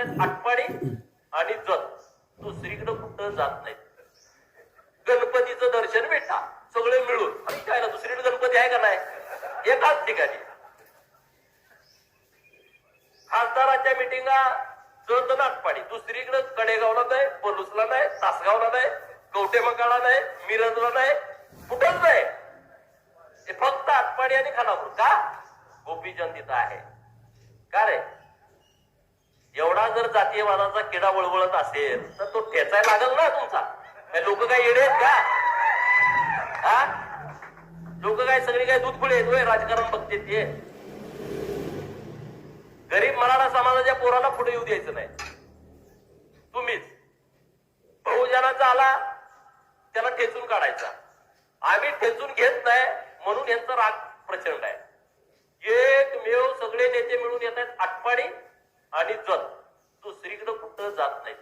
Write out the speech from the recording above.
आहेत आटपाडी आणि जत. दुसरीकडे कुठं जात नाही. गणपतीचं दर्शन भेटा. सगळे मिळून. आणि काय ना दुसरीकडे गणपती आहे का नाही? एकाच ठिकाणी. खासदाराच्या मिटिंगा जत नाटपाडी दुसरीकडे कडेगावला नाही बलुसला नाही तासगावला नाही कवटेमंगाळला नाही मिरजला नाही कुठंच नाही. ते फक्त आटपाडी आणि खानापूर. का? गोपीचंद तिथं आहे. का रे? एवढा जर जातीयवादाचा किडा वळवळत असेल तर तो ठेचायला लागल ना तुमचा. लोक काय येडेत का? हा? लोक काय सगळी काय दूध पुढे येतोय राजकारण बघते ते. गरीब मराठा समाजाच्या पोराला पुढे येऊ द्यायचं नाही. तुम्हीच. बहुजनाचा आला त्याला ठेचून काढायचा. आम्ही ठेचून घेत नाही म्हणून यांचा राग प्रचंड आहे. एकमेव सगळे नेते मिळून येत आहेत आटपाडी. आणि जत स्त्रीकडं कुठं जात नाही